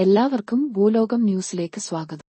എല്ലാവർക്കും ഭൂലോകം ന്യൂസിലേക്ക് സ്വാഗതം.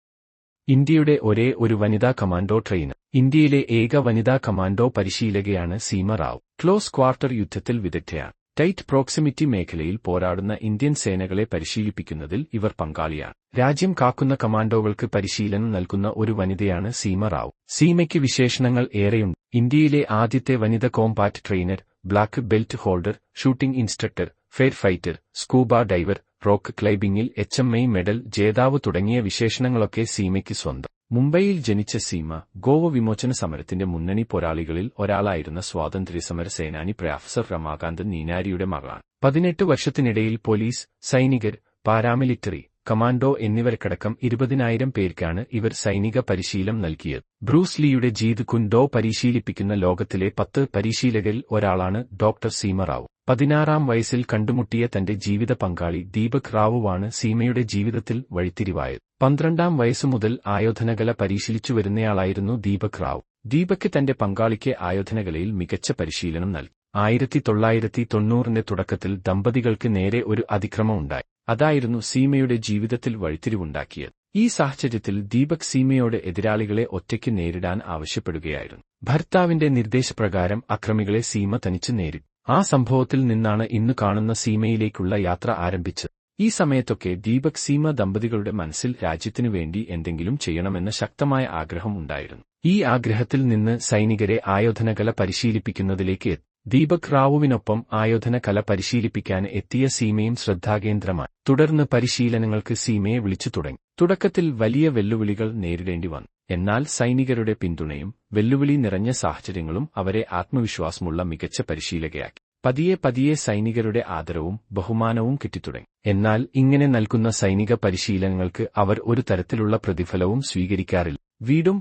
ഇന്ത്യയുടെ ഒരേ ഒരു വനിതാ കമാൻഡോ ട്രെയിനർ ഇന്ത്യയിലെ ഏക വനിതാ കമാൻഡോ പരിശീലകയാണ് സീമ റാവു. ക്ലോസ് ക്വാർട്ടർ യുദ്ധത്തിൽ വിദഗ്ധയാണ് ടൈറ്റ് പ്രോക്സിമിറ്റി മേഖലയിൽ പോരാടുന്ന ഇന്ത്യൻ സേനകളെ പരിശീലിപ്പിക്കുന്നതിൽ ഇവർ പങ്കാളിയാണ് രാജ്യം കാക്കുന്ന കമാൻഡോകൾക്ക് പരിശീലനം നൽകുന്ന ഒരു വനിതയാണ് സീമ റാവു. സീമയ്ക്ക് വിശേഷണങ്ങൾ ഏറെയുണ്ട്. ഇന്ത്യയിലെ ആദ്യത്തെ വനിത combat trainer black belt holder shooting instructor fire fighter scuba diver rock ക്ലൈബിംഗിൽ H M I medal ജേതാവ് തുടങ്ങിയ വിശേഷണങ്ങളൊക്കെ സീമയ്ക്ക് സ്വന്തം. മുംബൈയിൽ ജനിച്ച സീമ ഗോവ വിമോചന സമരത്തിന്റെ മുന്നണി പോരാളികളിൽ ഒരാളായിരുന്ന സ്വാതന്ത്ര്യസമര സേനാനി പ്രൊഫസർ രമാകാന്ത് നീനാരിയുടെ മകളാണ്. പതിനെട്ട് വർഷത്തിനിടയിൽ പോലീസ് സൈനികർ പാരാമിലിറ്ററി കമാൻഡോ എന്നിവർക്കടക്കം ഇരുപതിനായിരം പേർക്കാണ് ഇവർ സൈനിക പരിശീലനം നൽകിയത്. ബ്രൂസ് ലീയുടെ ജീത് കുൻഡോ പരിശീലിപ്പിക്കുന്ന ലോകത്തിലെ പത്ത് പരിശീലകരിൽ ഒരാളാണ് ഡോക്ടർ സീമ റാവു. പതിനാറാം വയസ്സിൽ കണ്ടുമുട്ടിയ തന്റെ ജീവിത പങ്കാളി ദീപക് റാവുവാണ് സീമയുടെ ജീവിതത്തിൽ വഴിത്തിരിവായത്. പന്ത്രണ്ടാം വയസ്സു മുതൽ ആയോധനകല പരിശീലിച്ചു വരുന്നയാളായിരുന്നു ദീപക് റാവു. ദീപക് തന്റെ പങ്കാളിക്ക് ആയോധനകലയിൽ മികച്ച പരിശീലനം നൽകി. ആയിരത്തി തൊള്ളായിരത്തി തൊണ്ണൂറിന്റെ തുടക്കത്തിൽ ദമ്പതികൾക്ക് നേരെ ഒരു അതിക്രമം ഉണ്ടായി. അതായിരുന്നു സീമയുടെ ജീവിതത്തിൽ വഴിത്തിരിവുണ്ടാക്കിയത്. ഈ സാഹചര്യത്തിൽ ദീപക് സീമയോട് എതിരാളികളെ ഒറ്റയ്ക്ക് നേരിടാൻ ആവശ്യപ്പെടുകയായിരുന്നു. ഭർത്താവിന്റെ നിർദ്ദേശപ്രകാരം അക്രമികളെ സീമ തനിച്ച് നേരിട്ടു. ആ സംഭവത്തിൽ നിന്നാണ് ഇന്ന് കാണുന്ന സീമയിലേക്കുള്ള യാത്ര ആരംഭിച്ചത്. ഈ സമയത്തൊക്കെ ദീപക് സീമ ദമ്പതികളുടെ മനസ്സിൽ രാജ്യത്തിനു വേണ്ടി എന്തെങ്കിലും ചെയ്യണമെന്ന ശക്തമായ ആഗ്രഹം ഉണ്ടായിരുന്നു. ഈ ആഗ്രഹത്തിൽ നിന്ന് സൈനികരെ ആയോധനകല പരിശീലിപ്പിക്കുന്നതിലേക്ക് ദീപക് റാവുവിനൊപ്പം ആയോധന കല പരിശീലിപ്പിക്കാൻ എത്തിയ സീമയും ശ്രദ്ധാകേന്ദ്രമായി. തുടർന്ന് പരിശീലനങ്ങൾക്ക് സീമയെ വിളിച്ചു തുടങ്ങി. തുടക്കത്തിൽ വലിയ വെല്ലുവിളികൾ നേരിടേണ്ടി വന്നു. എന്നാൽ സൈനികരുടെ പിന്തുണയും വെല്ലുവിളി നിറഞ്ഞ സാഹചര്യങ്ങളും അവരെ ആത്മവിശ്വാസമുള്ള മികച്ച പരിശീലകയാക്കി. പതിയെ പതിയെ സൈനികരുടെ ആദരവും ബഹുമാനവും കിട്ടിത്തുടങ്ങി. എന്നാൽ ഇങ്ങനെ നൽകുന്ന സൈനിക പരിശീലനങ്ങൾക്ക് അവർ ഒരു തരത്തിലുള്ള പ്രതിഫലവും സ്വീകരിക്കാറില്ല. വീടും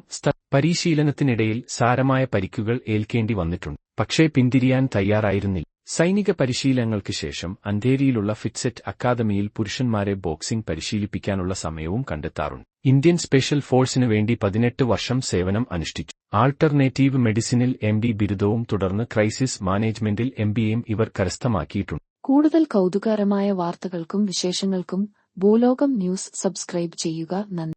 പരിശീലനത്തിനിടയിൽ സാരമായ പരിക്കുകൾ ഏൽക്കേണ്ടി വന്നിട്ടുണ്ട്. പക്ഷേ പിന്തിരിയാൻ തയ്യാറായിരുന്നില്ല. സൈനിക പരിശീലനങ്ങൾക്ക് ശേഷം അന്ധേരിയിലുള്ള ഫിറ്റ്സെറ്റ് അക്കാദമിയിൽ പുരുഷന്മാരെ ബോക്സിംഗ് പരിശീലിപ്പിക്കാനുള്ള സമയവും കണ്ടെത്താറുണ്ട്. ഇന്ത്യൻ സ്പെഷ്യൽ ഫോഴ്സിനു വേണ്ടി പതിനെട്ട് വർഷം സേവനം അനുഷ്ഠിച്ചു. ആൾട്ടർനേറ്റീവ് മെഡിസിനിൽ എം ഡി ബിരുദവും തുടർന്ന് ക്രൈസിസ് മാനേജ്മെന്റിൽ എം ഇവർ കരസ്ഥമാക്കിയിട്ടുണ്ട്. കൂടുതൽ കൗതുകകരമായ വാർത്തകൾക്കും വിശേഷങ്ങൾക്കും ഭൂലോകം ന്യൂസ് സബ്സ്ക്രൈബ് ചെയ്യുക. നന്ദി.